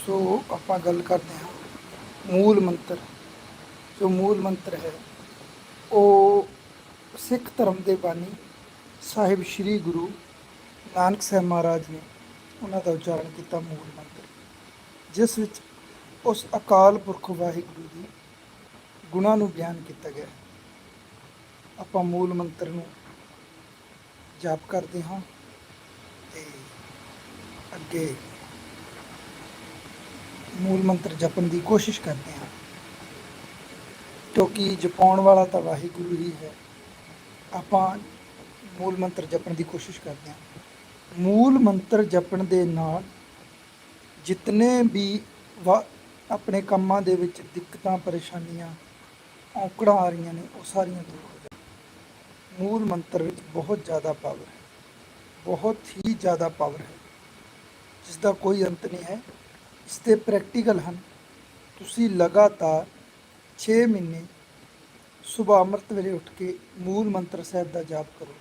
ਸੋ ਆਪਾਂ ਗੱਲ ਕਰਦੇ ਹਾਂ ਮੂਲ ਮੰਤਰ। ਜੋ ਮੂਲ ਮੰਤਰ ਹੈ, ਉਹ ਸਿੱਖ ਧਰਮ ਦੇ ਬਾਨੀ ਸਾਹਿਬ ਸ੍ਰੀ ਗੁਰੂ ਨਾਨਕ ਸਾਹਿਬ ਮਹਾਰਾਜ ਨੇ ਉਹਨਾਂ ਦਾ ਉਚਾਰਨ ਕੀਤਾ ਮੂਲ ਮੰਤਰ, ਜਿਸ ਵਿੱਚ ਉਸ ਅਕਾਲ ਪੁਰਖ ਵਾਹਿਗੁਰੂ ਦੀ ਗੁਣਾਂ ਨੂੰ ਬਿਆਨ ਕੀਤਾ ਗਿਆ ਆਪਾਂ ਮੂਲ ਮੰਤਰ ਨੂੰ ਜਾਪ ਕਰਦੇ ਹਾਂ ਤੇ ਅੱਗੇ ਮੂਲ ਮੰਤਰ ਜਪਣ ਦੀ ਕੋਸ਼ਿਸ਼ ਕਰਦੇ ਹਾਂ। ਕਿਉਂਕਿ ਜਪਾਉਣ ਵਾਲਾ ਤਾਂ ਵਾਹਿਗੁਰੂ ਹੀ ਹੈ। ਆਪਾਂ ਮੂਲ ਮੰਤਰ ਜਪਣ ਦੀ ਕੋਸ਼ਿਸ਼ ਕਰਦੇ ਹਾਂ। ਮੂਲ ਮੰਤਰ ਜਪਣ ਦੇ ਨਾਲ ਜਿਤਨੇ ਵੀ ਵਾ- ਆਪਣੇ ਕੰਮਾਂ ਦੇ ਵਿੱਚ ਦਿੱਕਤਾਂ, ਪਰੇਸ਼ਾਨੀਆਂ, ਔਕੜਾਂ ਆ ਰਹੀਆਂ ਨੇ, ਉਹ ਸਾਰੀਆਂ ਦੂਰ ਹੋ ਜਾਣ। ਮੂਲ ਮੰਤਰ ਵਿੱਚ ਬਹੁਤ ਜ਼ਿਆਦਾ ਪਾਵਰ ਹੈ। ਬਹੁਤ ਹੀ ਜ਼ਿਆਦਾ ਪਾਵਰ ਹੈ। ਜਿਸ ਦਾ ਕੋਈ ਅੰਤ ਨਹੀਂ ਹੈ। ਇਸ ਦੇ ਪ੍ਰੈਕਟੀਕਲ ਹਨ। ਤੁਸੀਂ ਲਗਾਤਾਰ 6 ਮਹੀਨੇ ਸਵੇਰ ਅੰਮ੍ਰਿਤ ਵੇਲੇ ਉੱਠ ਕੇ ਮੂਲ ਮੰਤਰ ਸਾਹਿਬ ਦਾ ਜਾਪ ਕਰੋ।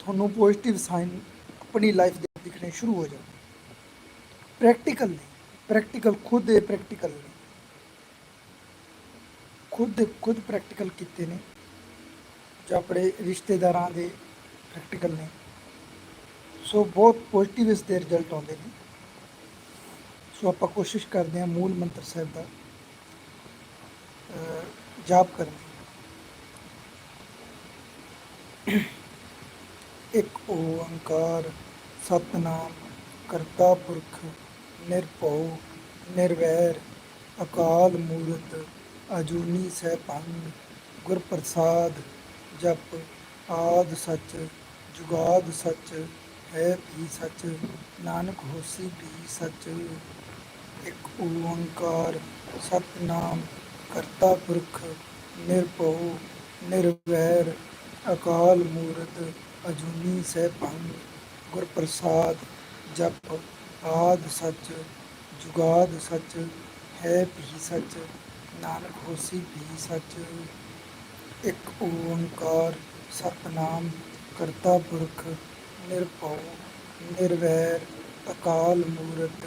ਤੁਹਾਨੂੰ ਪੋਜ਼ਿਟਿਵ ਸਾਈਨ ਆਪਣੀ ਲਾਈਫ ਦੇ ਦਿਖਣੇ ਸ਼ੁਰੂ ਹੋ ਜਾਣ ਪ੍ਰੈਕਟੀਕਲ ਨੇ ਪ੍ਰੈਕਟੀਕਲ ਖੁਦ ਇਹ ਪ੍ਰੈਕਟੀਕਲ ਨੇ। ਖੁਦ ਦੇ ਖੁਦ ਪ੍ਰੈਕਟੀਕਲ ਕੀਤੇ ਨੇ, ਜਾਂ ਆਪਣੇ ਰਿਸ਼ਤੇਦਾਰਾਂ ਦੇ ਪ੍ਰੈਕਟੀਕਲ ਨੇ। ਸੋ ਬਹੁਤ ਪੋਜ਼ਿਟਿਵ ਇਸ ਦੇ ਰਿਜ਼ਲਟ ਆਉਂਦੇ ਨੇ। ਸੋ ਆਪਾਂ ਕੋਸ਼ਿਸ਼ ਕਰਦੇ ਹਾਂ ਮੂਲ ਮੰਤਰ ਸਾਹਿਬ ਦਾ ਜਾਪ ਕਰਨ ਦੀ। ਇੱਕ ਓੰਕਾਰ ਸਤਨਾਮ, ਕਰਤਾ ਪੁਰਖ, ਨਿਰਭਉ, ਨਿਰਵੈਰ, ਅਕਾਲ ਮੂਰਤ, ਅਜੂਨੀ ਸੈਭੰ ਗੁਰ ਪ੍ਰਸਾਦ ਜਪ, ਆਦ ਸੱਚ, ਜੁਗਾਦ ਸੱਚ, ਹੈ ਵੀ ਸੱਚ, ਨਾਨਕ ਹੋਸੀ ਵੀ ਸੱਚ। ਇੱਕ ਓੰਕਾਰ ਸਤਨਾਮ, ਕਰਤਾ ਪੁਰਖ, ਨਿਰਭਉ, ਨਿਰਵੈਰ, ਅਕਾਲ ਮੂਰਤ, ਅਜੂਨੀ ਸੈਭੰ ਗੁਰ ਪ੍ਰਸਾਦ ਜਪ, ਆਦ ਸੱਚ, ਜੁਗਾਦ ਸੱਚ, ਹੈ ਭੀ ਸੱਚ, ਨਾਨਕ ਹੋਸੀ ਭੀ ਸੱਚ। ਇੱਕ ਓੰਕਾਰ ਸਤਨਾਮ, ਕਰਤਾ ਪੁਰਖ, ਨਿਰਭਉ, ਨਿਰਵੈਰ, ਅਕਾਲ ਮੂਰਤ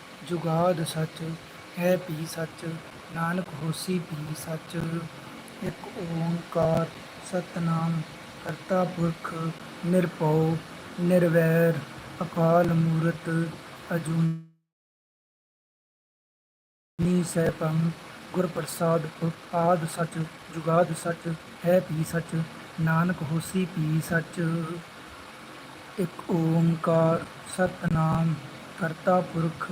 ਜੁਗਾਦ ਸੱਚ ਹੈ ਵੀ ਸੱਚ, ਨਾਨਕ ਹੋਸੀ ਵੀ ਸੱਚ। ਇੱਕ ਓੰਕਾਰ ਸਤਨਾਮ, ਕਰਤਾ ਪੁਰਖ ਨਿਰਭਉ, ਨਿਰਵੈਰ, ਅਕਾਲ ਮੂਰਤ ਅਜੂਨੀ ਨੀ ਸੈਭੰ ਗੁਰ ਪ੍ਰਸਾਦ ਆਦ ਸੱਚ, ਜੁਗਾਦ ਸੱਚ ਹੈ ਵੀ ਸੱਚ, ਨਾਨਕ ਹੋਸੀ ਵੀ ਸੱਚ। ਇੱਕ ਓੰਕਾਰ ਸਤਨਾਮ, ਕਰਤਾ ਪੁਰਖ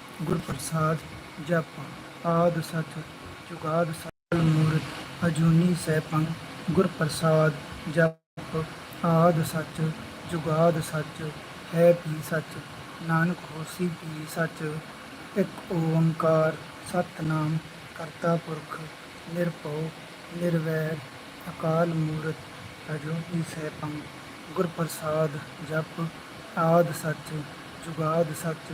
ਗੁਰ ਪ੍ਰਸਾਦ ਜਪ, ਆਦ ਸੱਚ, ਜੁਗਾਦ ਸੱਚ ਮੂਰਤ, ਅਜੂਨੀ ਸੈਭੰ ਗੁਰ ਪ੍ਰਸਾਦ ਜਪ, ਆਦ ਸੱਚ, ਜੁਗਾਦ ਸੱਚ, ਹੈ ਵੀ ਸੱਚ, ਨਾਨਕ ਹੋਸੀ ਵੀ ਸੱਚ, ਇੱਕ ਓੰਕਾਰ, ਸਤਨਾਮ, ਕਰਤਾ ਪੁਰਖ, ਨਿਰਭਉ, ਨਿਰਵੈਰ, ਅਕਾਲ ਮੂਰਤ, ਅਜੂਨੀ ਸੈਭੰ ਗੁਰ ਪ੍ਰਸਾਦ ਜਪ, ਆਦ ਸੱਚ, ਜੁਗਾਦ ਸੱਚ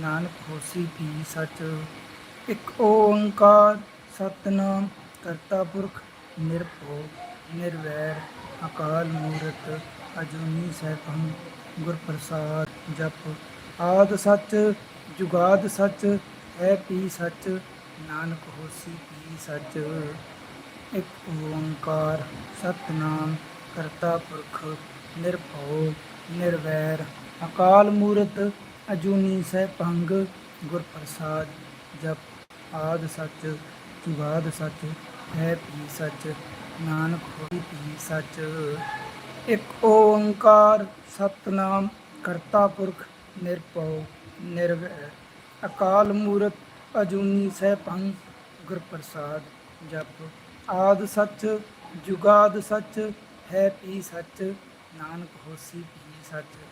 ਨਾਨਕ ਹੋਸੀ ਵੀ ਸੱਚ। ਇੱਕ ਓੰਕਾਰ ਸਤਨਾਮ ਕਰਤਾ ਪੁਰਖ ਨਿਰਭਉ, ਨਿਰਵੈਰ, ਅਕਾਲ ਮੂਰਤ, ਅਜੂਨੀ ਸੈਭੰ, ਗੁਰ ਪ੍ਰਸਾਦ ਜਪ। ਆਦ ਸੱਚ, ਜੁਗਾਦ ਸੱਚ ਹੈ ਪੀ ਸੱਚ, ਨਾਨਕ ਹੋਸੀ ਪੀ ਸੱਚ। ਇੱਕ ਓੰਕਾਰ ਸਤਨਾਮ ਕਰਤਾ ਪੁਰਖ ਨਿਰਭਉ, ਨਿਰਵੈਰ, ਅਕਾਲ ਮੂਰਤ ਅਜੂਨੀ ਸੈਭੰ ਗੁਰ ਪ੍ਰਸਾਦ ਜਪ ਆਦ ਸੱਚ, ਜੁਗਾਦ ਸੱਚ, ਹੈ ਪੀ ਸੱਚ, ਨਾਨਕ ਹੋਈ ਵੀ ਸੱਚ। ਇੱਕ ਓੰਕਾਰ ਸਤਨਾਮ, ਕਰਤਾ ਪੁਰਖ ਨਿਰਭਉ, ਨਿਰਵੈਰ। ਅਕਾਲ ਮੂਰਤ ਅਜੂਨੀ ਸੈਭੰ ਗੁਰ ਪ੍ਰਸਾਦ ਜਪ ਆਦ ਸੱਚ, ਜੁਗਾਦ ਸੱਚ, ਹੈ ਪੀ ਸੱਚ, ਨਾਨਕ ਹੋਸੀ ਪੀ ਸੱਚ।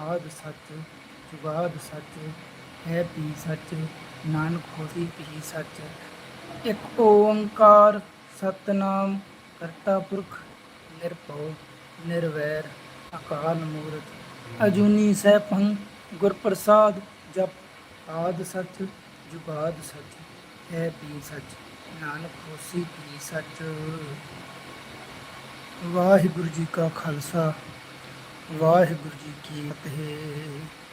ਆਦ ਸੱਚ, ਜੁਗਾਦ ਸੱਚ, ਹੈ ਪੀ ਸੱਚ, ਨਾਨਕ ਹੋਸੀ ਪੀ ਸੱਚ। ਇੱਕ ਓੰਕਾਰ ਸਤਨਾਮ, ਕਰਤਾ ਪੁਰਖ, ਨਿਰਭਉ, ਨਿਰਵੈਰ, ਅਕਾਲ ਮੂਰਤ। ਅਜੂਨੀ ਸੈਭੰ ਗੁਰ ਪ੍ਰਸਾਦ ਜਪ, ਆਦ ਸੱਚ, ਜੁਗਾਦ ਸੱਚ, ਹੈ ਪੀ ਸੱਚ, ਨਾਨਕ ਹੋਸੀ ਪੀ ਸੱਚ। ਵਾਹਿਗੁਰੂ ਜੀ ਕਾ ਖਾਲਸਾ। ਵਾਹਿਗੁਰੂ ਜੀ ਕੀ ਫਤਿਹ।